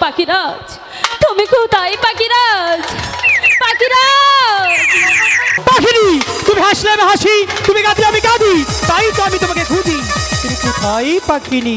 পাখিরাজ, তুমি কোথায় পাখিরাজ? পাখিরাজ! পাখিনি, তুমি হাসলে আমি হাসি, তুমি কাঁদলে আমি কাঁদি, তাই তো আমি তোমাকে খুঁজি। তুমি কোথায় পাখিনি?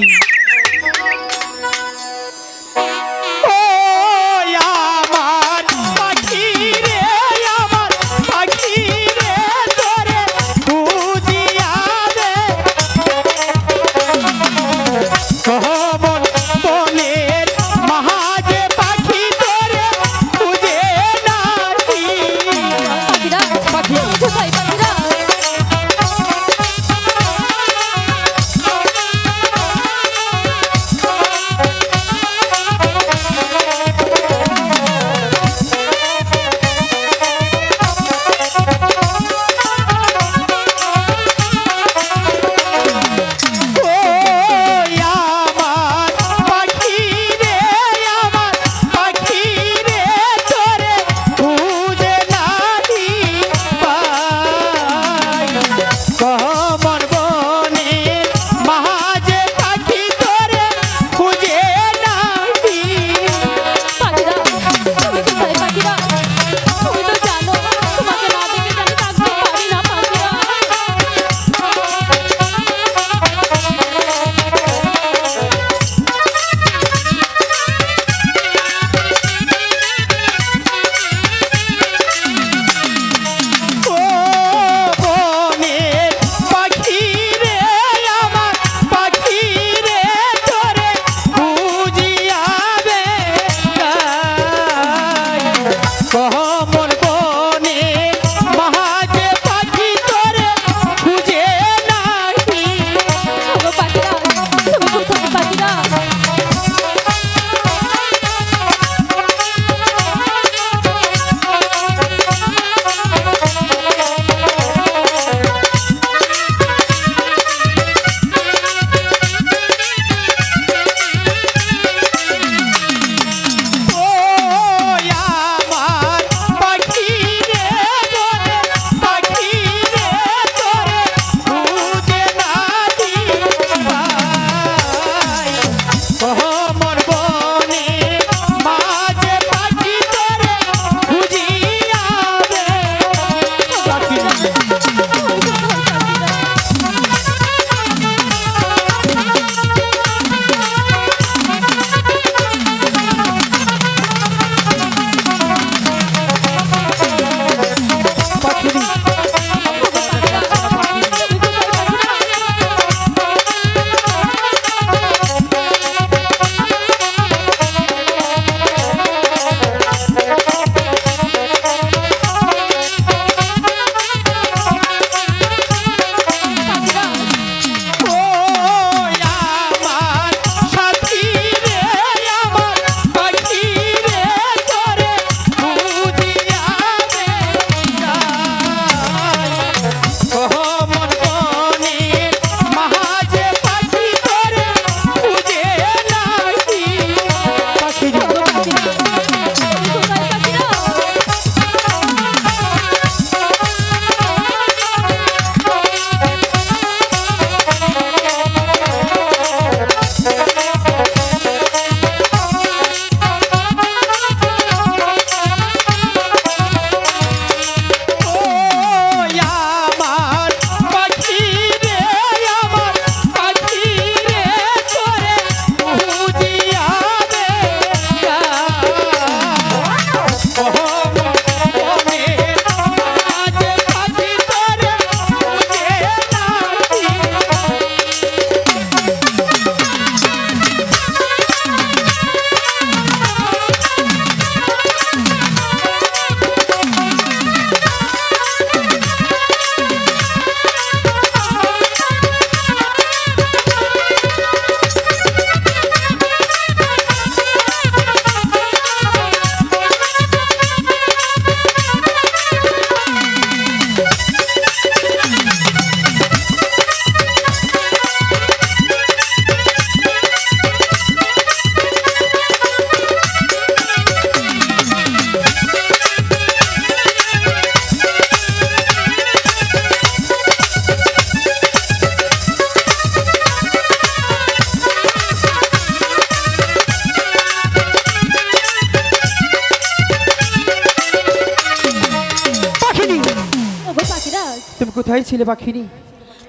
ছিলে পাখিনি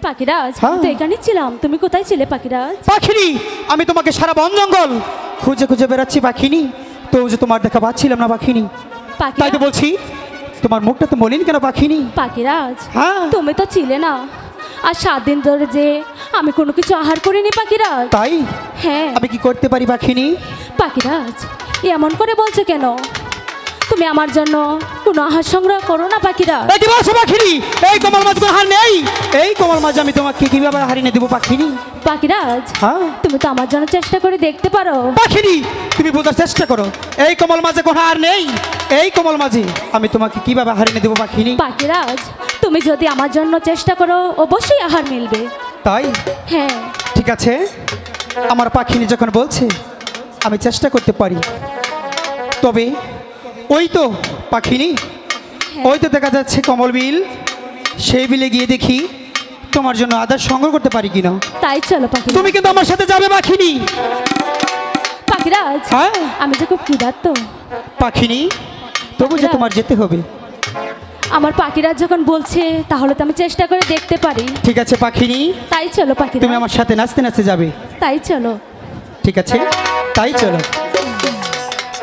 পাখিরাজ হ্যাঁ। তো এখানে ছিলাম। তুমি কোথায় ছিলে পাখিরাজ? পাখিনি আমি তোমাকে সারা বন জঙ্গল খুঁজে খুঁজে বেড়াচ্ছি পাখিনি তো যে তোমার দেখা পাচ্ছিলাম না পাখিনি তাই তো পাখিরাজ বলছি তোমার মুখটা তো মলিন কেন পাখিনি পাখিরাজ হ্যাঁ। তুমি তো ছিলে না। আর সাত দিন ধরে যে আমি কোনো কিছু আহার করিনি পাখিরাজ। তাই? হ্যাঁ। আমি কি করতে পারি পাখিনি পাখিরাজ এমন করে বলছো কেন? তুমি আমার জন্য কোনো আহার সংগ্রহ করো না পাখিরা। এই বলছো পাখিনি এই কমল মাছ হার নেই। এই কমল মাছ আমি তোমাকে কীভাবে হারিয়ে দেবো পাখিনি পাখিরাজ হ্যাঁ? তুমি তো আমার জন্য চেষ্টা করে দেখতে পারো। পাখিনি তুমি বোঝার চেষ্টা করো। এই কমল মাঝে কোনো হার নেই। এই কমল মাঝে আমি তোমাকে কীভাবে হারিয়ে দেবো পাখিনি পাখিরাজ তুমি যদি আমার জন্য চেষ্টা করো অবশ্যই আহার মিলবে। তাই? হ্যাঁ। ঠিক আছে। আমার পাখিনি যখন বলছে আমি চেষ্টা করতে পারি। তবে ওই তো পাখিনি। ওই তো দেখা যাচ্ছে কমল বিল। সেই বিলে গিয়ে দেখি তোমার জন্য আদার সংগ্রহ করতে পারি কিনা। তাই চলো পাখিরাজ তুমি কিন্তু আমার সাথে যাবে পাখিনি। পাখিরাজ হ্যাঁ? আমি যে খুব ক্ষুধার্ত। পাখিনি তবু যে তোমার যেতে হবে। আমার পাখিরাজ যখন বলছে তাহলে তো আমি চেষ্টা করে দেখতে পারি। ঠিক আছে পাখিনি। তাই চলো পাখি তুমি আমার সাথে নাচতে নাচতে যাবে। তাই চলো। ঠিক আছে? তাই চলো।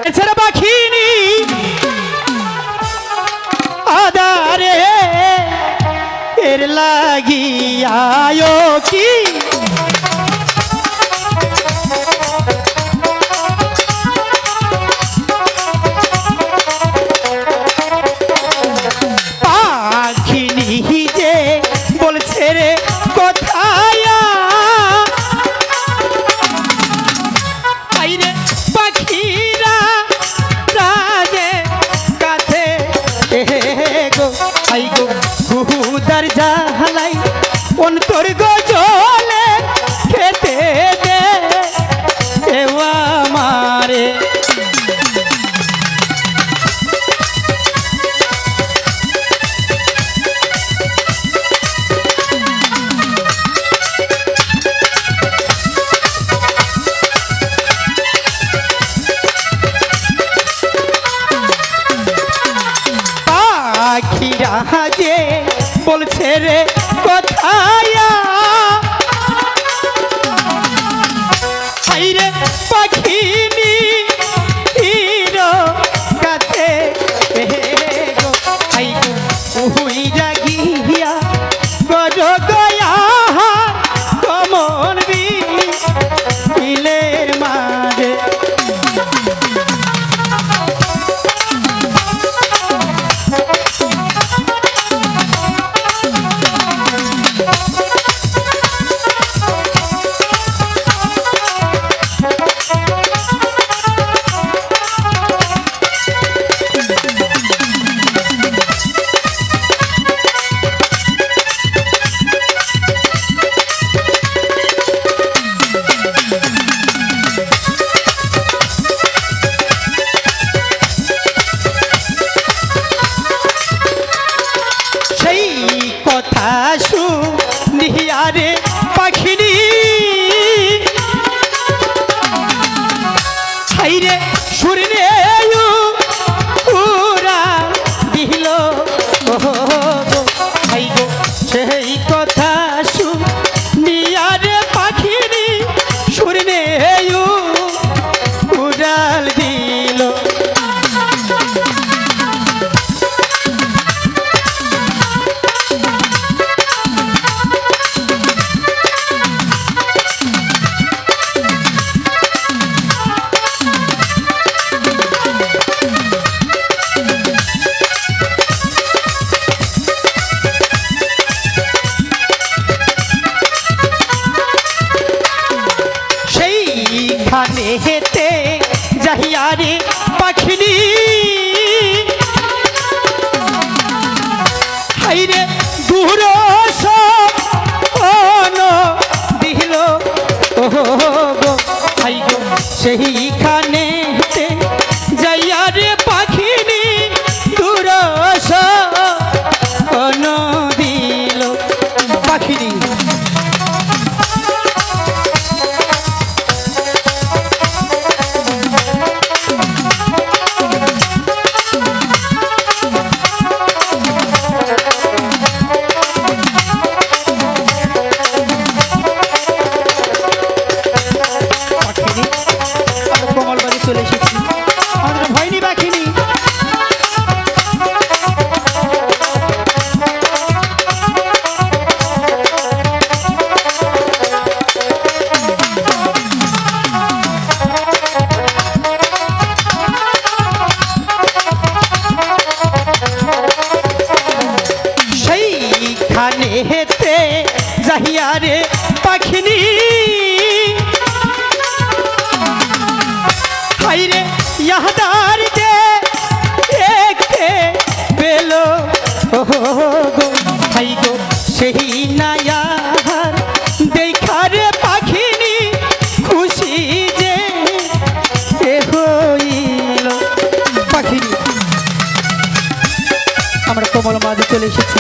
এছাড়া পাখিনি। আদারে এর লাগি আয়ো কি অন্তর ইয়াদার দে দেখতে পেল গো হাই গো সেই নায়ার দেখারে পাখিনি খুশি যে এ হইল পাখিনি আমরা কোমল মাঝে চলে এসেছি।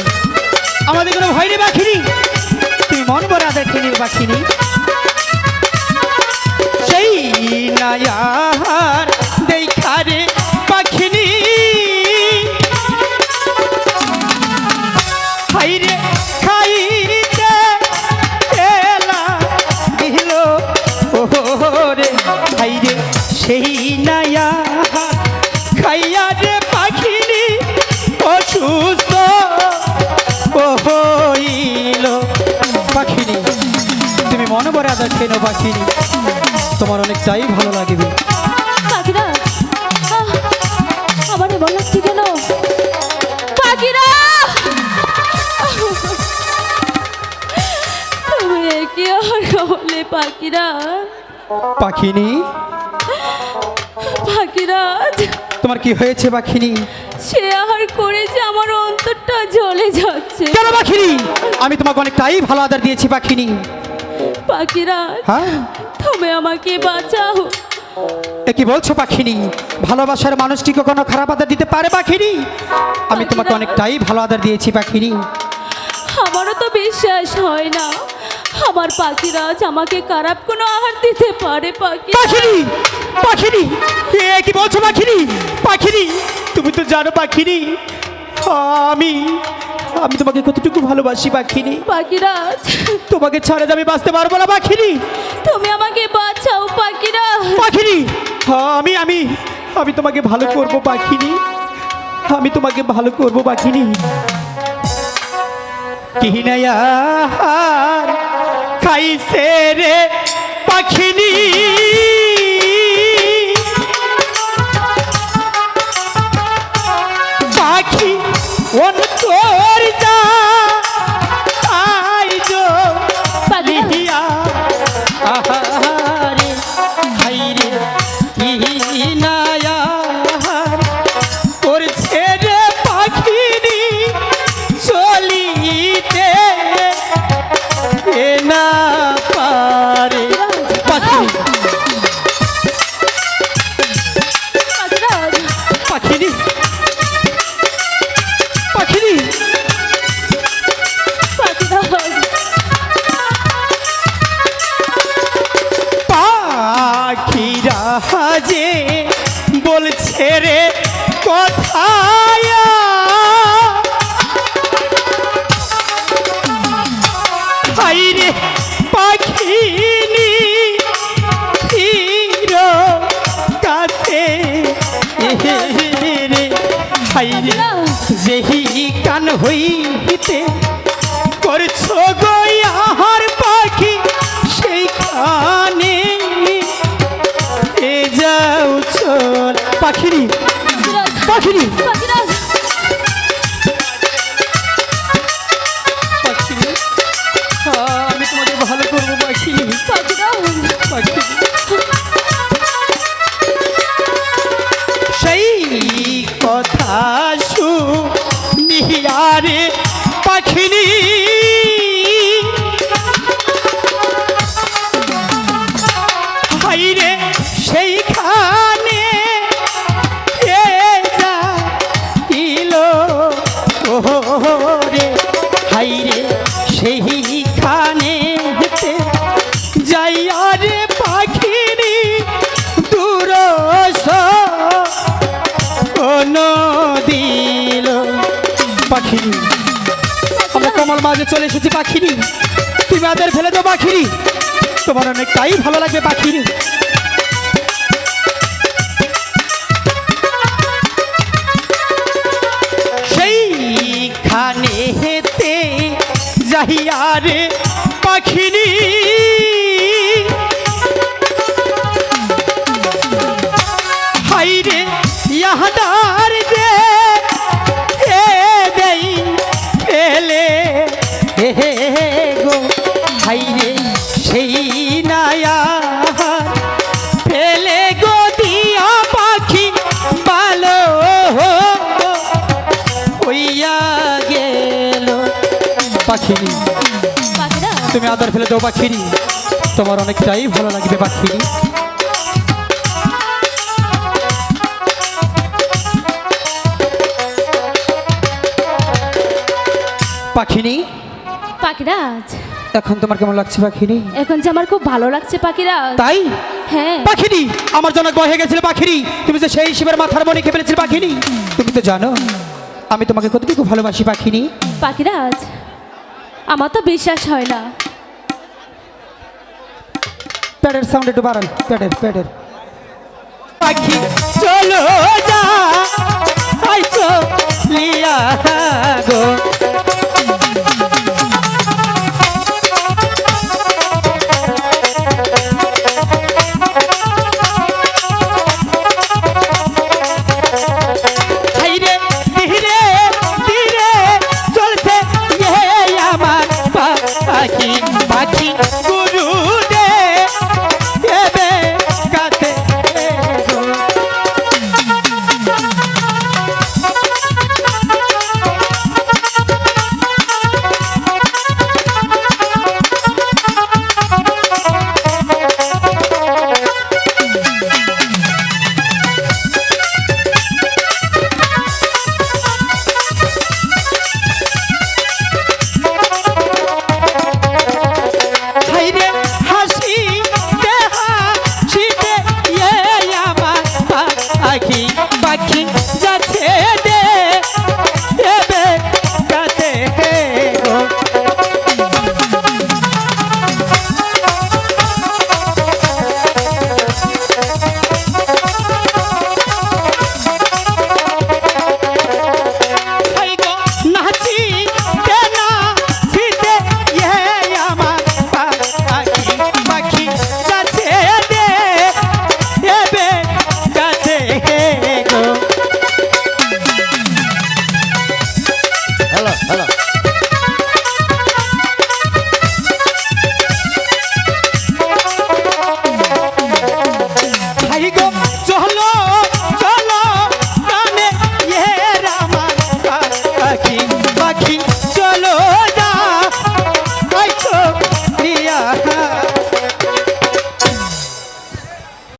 আমাদের কোনো ভয় নেই পাখিনি। তুই মন আদের খেলির পাখিনি। সেই নায়ার কি আর বলে পাখিরা। পাখিনি? পাখিরাজ তোমার কি হয়েছে পাখিনি? সে আহার করে যে আমার অন্তরটা জ্বলে যাচ্ছে। কেন পাখিনি? আমি তোমাকে অনেকটাই ভালো আদার দিয়েছি পাখিনি। পাখিরাজ হ্যাঁ? তুমি আমাকে বাঁচাও। এ কি বলছো পাখিনি? ভালোবাসার মানুষ কি কখনো খারাপ আদার দিতে পারে পাখিনি? আমি তোমাকে অনেকটাই ভালো আদার দিয়েছি পাখিনি। আমারও তো বিশ্বাস হয় না। আমার পাখিরাজ আমাকে খারাপ কোনো আহার দিতে পারে পাখি। পাখিনি পাখিনি। এ কি বলছো পাখিনি? পাখিনি তুমি তো জানো পাখিনি। আমি আমি তোমাকে কতটুকু ভালোবাসি পাখিনি। পাখিরাজ। তোমাকে ছাড়া যে আমি বাঁচতে পারব না পাখিনি। তুমি আমাকে বাঁচাও পাখিরাজ। পাখিনি আমি আমি আমি তোমাকে ভালো করব পাখিনি। আমি তোমাকে ভালো করব পাখিনি। কিনায়ার খাইছে রে পাখিনি। পাখি অন্তর পাখিরা পাখিরাজ পাখিরি হেতে যাইয়া রে পাখিরি দূর দিল পাখিরি। আমরা কমল মাঝে চলে এসেছি পাখিরি। তুমি আদের ফেলে দাও পাখিরি। তোমার অনেকটাই ভালো লাগবে পাখিরি। সেইখানে হেতে যাহিয়া পাখিনি। হাইরে, ইয়াহাদার যে হে দেই ফেলে হে গো, হাইরে, সেই নায়া ফেলে গো দিয়া পাখি ভালো হইয়া গেল পাখি দাও পাখিনি তোমার অনেকটাই ভালো লাগবে পাখিনি পাখিনি? পাখিরাজ। এখন তোমার কেমন লাগছে পাখিনি? এখন যে আমার খুব ভালো লাগছে পাখিরাজ। তাই? হ্যাঁ। পাখিনি আমার জন্য বহে গেছিল পাখিনি। তুমি তো সেই শিবের মাথার মনে খেয়ে ফেলেছিলে পাখিনি। তুমি তো জানো আমি তোমাকে কতটুকু ভালোবাসি পাখিনি। পাখিরাজ আমার তো বিশ্বাস হয় না। প্যাডের সাউন্ড একটু বাড়ান। প্যাডের প্যাডের। পাখি চলো যা। আইছো লিয়া গো।